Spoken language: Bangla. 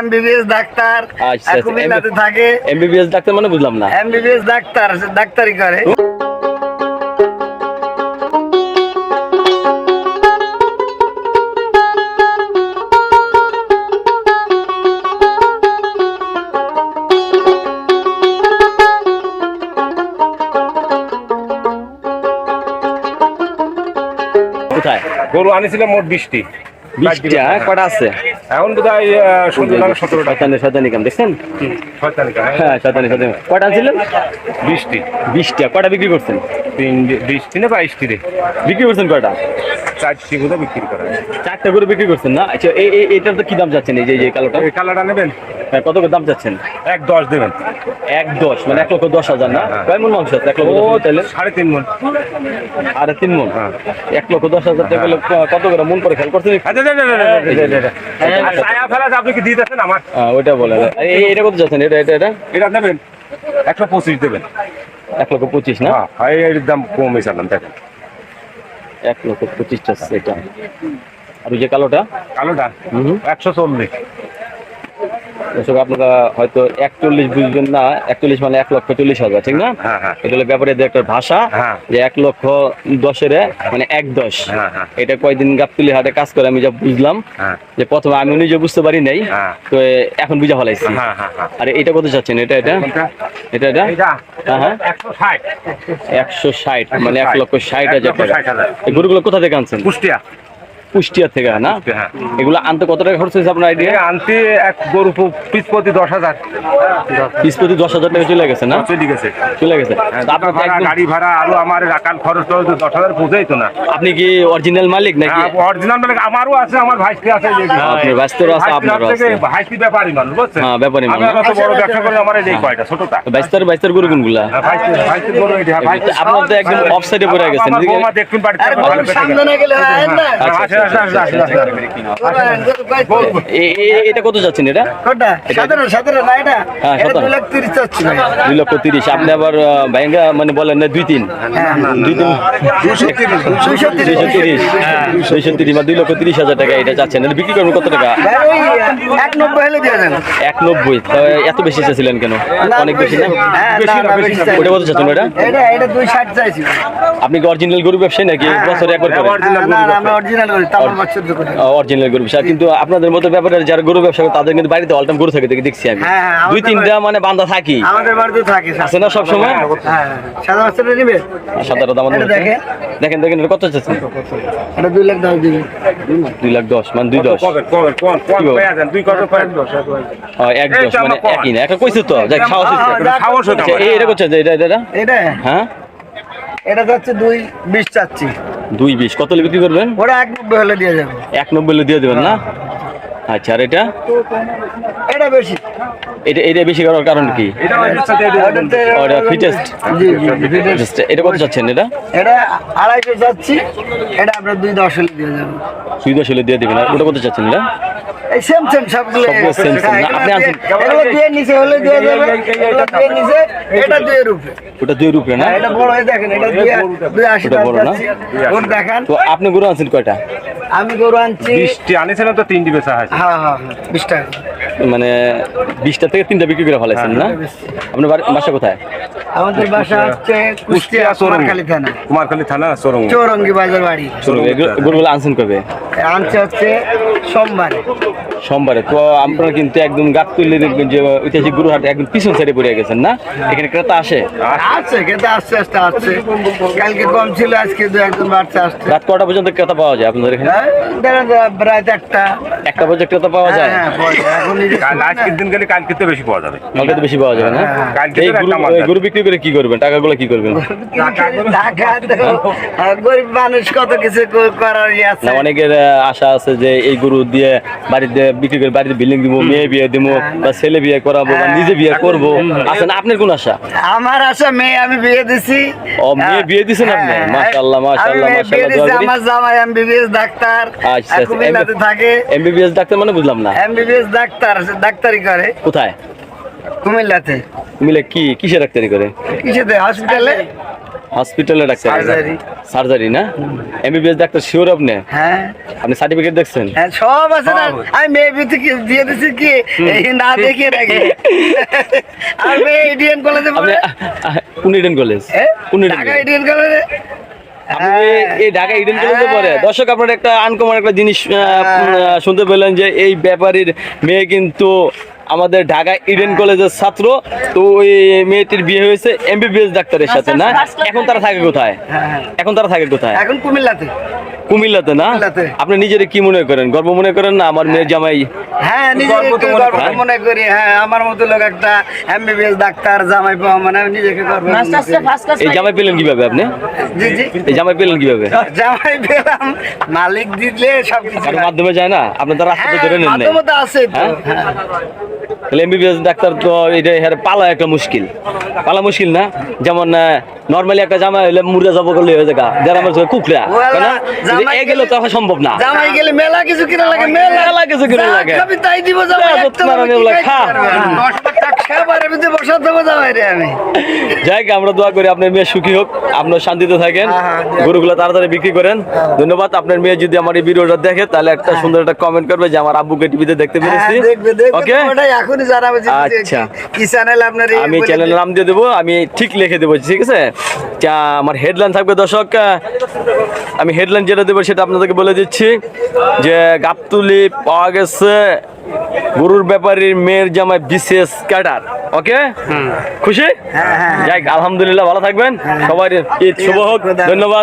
MBBS doctor. আচ্ছা, আচ্ছা, কুমিল্লাতে MBBS থাকে। এমবিবিএস ডাক্তার মানে বুঝলাম না। এমবিবিএস ডাক্তার ডাক্তারি করে। কোথায়? গরু আনিছিলাম মোট বিশটি। বিশটা? কটা আছে? এখন বোধ হয় ষোলো টাকা সতেরো টাকা। শয়তানি শয়তানি কাম দেখছেন? হ্যাঁ শয়তানি শয়তানি কটা ছিলেন বিশটি বিশটা কটা বিক্রি করছেন? তিন বিশটি না বাইশটি রে? বিক্রি করছেন কটা চারটি করে বিক্রি করা। চারটা করে বিক্রি করছেন না? আচ্ছা এই এটার তো কি দাম যাচ্ছেন এই যে কালোটা? কালারটা নেবেন? হ্যাঁ, কত করে দাম যাচ্ছেন এক দশ দেবেন। এক দশ মানে এক লক্ষ দশ হাজার না? হ্যাঁ। কয় মন মাংস? আছে এক লক্ষ চাইলে সাড়ে তিন মন। আর তিন মন? হ্যাঁ। এক লক্ষ দশ হাজার টাকা কত করে মন করে খেয়াল করছেন? আপনি কি দিতেছেন আমার? হ্যাঁ, ওইটা এটা কত যাচ্ছেন এটা এটা এটা? এটা নেবেন। একশো পঁচিশ দেবেন। এক লক্ষ পঁচিশ না? হ্যাঁ হ্যাঁ, এর দাম কমে চালান দেখেন। এক লক্ষ পঁচিশটা এটা। আর ওই যে কালোটা? কালোটা? একশো চল্লিশ। দর্শক আপনারা হয়তো একচল্লিশ বুঝবেন না একচল্লিশ মানে এক লক্ষ চল্লিশ হাজার ঠিক না? হ্যাঁ, হ্যাঁ। এটা হলো ব্যাপারে একটা ভাষা হ্যাঁ। যে এক লক্ষ দশের মানে এক দশ। এটা কয়দিন গাবতুলি হাটে কাজ করে আমি যা বুঝলাম যে প্রথমে আমি নিজে বুঝতে পারি নাই। তো এখন বুঝা ফেলাইছি। আর এটা কত চাচ্ছেন? এটা এটা? এটা? এটা হ্যাঁ একশো ষাট। মানে এক লক্ষ ষাট হাজার টাকা। গরুগুলো কোথা থেকে আনছেন? কুষ্টিয়া। কুষ্টিয়া থেকে না? হ্যাঁ। এগুলো আনতে কত টাকা খরচ হয়েছে আপনার আইডিয়া আনতে এক গরু পু- পিস প্রতি দশ হাজার। পিস প্রতি দশ হাজার টাকা চলে গেছে না? চলে গেছে। চলে গেছে। হ্যাঁ, তা তো ভাড়া গাড়ি ভাড়া আরও আমার রাখাল খরচ টরচ দশ হাজার পুজোই তো না। আপনি কি অরিজিনাল মালিক নাকি? অরিজিনাল মানে আমারও আছে আমার ভাইস্তি আছে আপনার ব্যস্তরও আছে, ভাইস্তির আপনারও আছে। ভাইস্তি ব্যাপারী মানুষ বুঝছেন? হ্যাঁ, ব্যাপারী আমি মানুষ। এত বড় ব্যবসা করে আমার এই কয়টা ছোটটা? বাইস্তার বাইস্তার গরু কোনগুলা? হ্যাঁ, ভাইস্তি গরু হ্যাঁ, ভাইস্তি- আপনার তো একদম অফ সাইডে পড়ে গেছেন আমার দেখুন সামনে না গেলে হয় না? এটা কত যাচ্ছেন এটা? হ্যাঁ, দুই লক্ষ তিরিশ আপনি আবার ভাইঙ্গা মানে বলেন না দুই তিন। হ্যাঁ, দুই তিন। দুইশো তিরিশ। দুইশো তিরিশ। বা দুই লক্ষ তিরিশ হাজার টাকা এটা চাচ্ছেন। এটা বিক্রি করবেন কত টাকা? এক নব্বই হলে দিয়ে দেন। এক নব্বই। এত বেশি চাচ্ছিলেন কেন? অনেক বেশি না? হ্যাঁ। ওটা কত চাচ্ছেন ওটা আপনি কি অরিজিনাল গরু ব্যবসায়ী নাকি? বছরে একবার অরিজিনাল অরিজিনাল গরু ব্যবসা। কিন্তু আপনাদের মতো ব্যাপারে যারা গরু ব্যবসা করে তাদের কিন্তু বাড়িতে অলটাম গরু থাকে দেখি দেখছি আমি। হ্যাঁ, হ্যাঁ, দুই তিনটা মানে বান্ধা থাকি। আমাদের বাড়িতে থাকে আছে না সব সময় হ্যাঁ। সাদা নিবে আমাদের দেখেন। দেখেন কত চাচ্ছেন? এটা দুই লাখ দশ দিবি। দুই লাখ দশ মানে দুই দশ। কবে, কবে, কোন, কোন কি যান? দুই কত পেয়ে যান? এক এই দশ তো মানে একই না? একটা কইছে তো? সাহস হতো আচ্ছা, আমার। এই- এটা করছে এটা এটা এটা? এটা। হ্যাঁ? এটা যাচ্ছে দুই বিশ চাচ্ছি। দুই বিশ। কত বিক্রি করবেন? ওরা এক নব্বই হলে দিয়ে যাবেন এক নব্বই হলে দিয়ে দেবেন না? আচ্ছা আর এটা? এটা বেশি। এটা এটা বেশি করার কারণ কি? এটা। Just এটা কত চাচ্ছেন এটা? এটা আড়াইশো যাচ্ছি। এটা আপনার দুই দশ হলে দিয়ে যাবে। দুই দশ হলে দিয়ে দেবেন। আর ওটা কত চাচ্ছেন এটা? সেম সেম সবগুলো আপনি এগুলো এগুলো দিয়ে নিচে হলে দিয়ে যাবে। এগুলো দিয়ে নিচে এটা দুই রুপে। ওটা দুই রুপে না? এটা বড় হয়ে দেখেন এটা দুই দুই আশি বড় না? ওর দেখান। তো আপনি গরু আনছেন কয়টা? আমি গরু আনছি। বিশটি আনিছিলাম তো তিনটি বেচা হয়েছে। হ্যাঁ হ্যাঁ হ্যাঁ বিশ টাকা মানে বিশটা থেকে তিনটা বিক্রি করে ফেলাইছেন না? আপনার বাসা কোথায়? আমাদের বাসা হচ্ছে কুষ্টিয়া সোনারখালী থানা। কুমারখালী থানা সোরঙ্গ চৌরঙ্গি বাজার বাড়ি। এগুলো- গরুগুলো আনছেন কবে? আনছে হচ্ছে সোমবারে। সোমবারে। তো আপনারা কিন্তু একদম গাত তুললে দেখবেন যে ঐতিহাসিক গুরু হাট একদম পিছন সাইডে পড়ে গেছেন না? এখানে ক্রেতা আসে? আসছে কিন্তু আস্তে আস্তে আসছে। কালকে কম ছিল আজকে দু একজন বাড়ছে আসছে। রাত কটা পর্যন্ত ক্রেতা পাওয়া যায় আপনাদের এখানে? হ্যাঁ, রাত একটা। একটা পর্যন্ত ক্রেতা পাওয়া হ্যাঁ যায়? হ্যাঁ পাওয়া যায়। এখন এই যে কাল আজকের দিন গেলে কালকে তো বেশি পাওয়া যাবে। কালকে তো বেশি পাওয়া যাবে না? হ্যাঁ, কালকে গরু বিক্রি করে কি করবেন? টাকা টাকাগুলো কি করবেন? টাকা গরিব মানুষ কত কিছু করার ইয়ে আছে। অনেকের আশা আছে যে এই গরু দিয়ে বাড়িতে বিক্রি করে বাড়িতে বিল্ডিং দিব মেয়ে বিয়ে দিব বা ছেলে বিয়ে করাবো বা নিজে বিয়ে করব। আছে না আপনার কোন আশা? আমার আশা মেয়ে আমি বিয়ে দিছি। ও, মেয়ে বিয়ে দিছেন আপনি? হ্যাঁ, মাশাআল্লাহ, মাশাআল্লাহ, মাশাআল্লাহ, আমার জামাই এমবিবিএস ডাক্তার। আচ্ছা, আচ্ছা, কুমিল্লাতে থাকে। এমবিবিএস ডাক্তার মানে বুঝলাম না। এমবিবিএস ডাক্তার সে ডাক্তারি করে। কোথায়? কুমিল্লাতে। মিলে কি কিসে ডাক্তারি করে? কিসেতে হসপিটালে হসপিটালে ডাক্তার Surgery। সার্জারি। না? এমবিবিএস ডাক্তার শিওর আপনি? হ্যাঁ। আপনি সার্টিফিকেট দেখছেন? হ্যাঁ সব আছে না। আমি মেয়ে থেকে দিয়ে দিছি কি? এই না দেখে রাখি আর মেয়ে ইডিয়ান কলেজে আপনি পড়ে? কোন ইডেন কলেজ? কোন? ইডিয়ান কলেজে এই ঢাকা ইডেন কলেজে পড়ে। দর্শক আপনারা একটা আনকমন একটা জিনিস আহ, শুনতে পেলেন যে এই ব্যাপারীর মেয়ে কিন্তু আমাদের ঢাকা ইডেন কলেজের ছাত্র। তো ওই মেয়েটির বিয়ে হয়েছে এমবিবিএস ডাক্তারের সাথে না? এখন তারা থাকে কোথায়? হ্যাঁ। এখন তারা থাকে কোথায়? এখন কুমিল্লাতে। কুমিল্লাতে না? আপনি নিজের কি মনে করেন? গর্ব মনে করেন না? আমার মেয়ের জামাই হ্যাঁ নিজেকে মনে করি হ্যাঁ আমার মতো লোক একটা এমবিবিএস ডাক্তার জামাই পাওয়া মানে আমি নিজেকে গর্ব এই জামাই পেলেন কীভাবে আপনি? জি জি। এই জামাই পেলেন কীভাবে? জামাই পেলাম মালিক দিলে সব কিছু মাধ্যমে যায় না? আপনি তো রাস্তাতে ধরে নেন হ্যাঁ, মাধ্যমত আছে তো। হ্যাঁ? তাহলে এমবিবিএস ডাক্তার তো এটা হ্যাঁ পালা একটা মুশকিল। পালা মুশকিল না? যেমন নর্মালি একটা জামা হইলে মুরগা জব করলে হয়ে যায় যারা থেকে কুকরা এ গেলে তো এখন সম্ভব না। জামাই গেলে মেলা কিছু কিনা লাগে মেলা কিছু কিনা লাগে। তাই দিব জামাই একটা খা। খাবারের ভিতরে বসা দেবো জামাই আমি। যাই আমরা দোয়া করি আপনার মেয়ে সুখী হোক আপনার শান্তিতে থাকেন হ্যাঁ, হ্যাঁ, গরুগুলো তাড়াতাড়ি বিক্রি করেন। ধন্যবাদ আপনার মেয়ে যদি আমার এই ভিডিওটা দেখে তাহলে একটা সুন্দর একটা কমেন্ট করবে যে আমার আব্বুকে টিভিতে দেখতে পেরেছি। হ্যাঁ, দেখবে দেখবে ওকে এখনই জানাবে আচ্ছা। কি চ্যানেল আপনার আমি চ্যানেলের নাম দিয়ে দেবো আমি ঠিক লিখে দেবো ঠিক আছে? যা আমার হেডলাইন থাকবে দর্শক আমি হেডলাইন যেটা দেবো সেটা আপনাদেরকে বলে দিচ্ছি যে গাবতুলি পাওয়া গেছে গরুর ব্যাপারীর মেয়ের জামাই বিশেষ ক্যাটার ওকে? খুশি? হ্যাঁ, হ্যাঁ। যাই হোক, আলহামদুলিল্লাহ ভালো থাকবেন। সবাই ঈদ শুভ হোক ধন্যবাদ।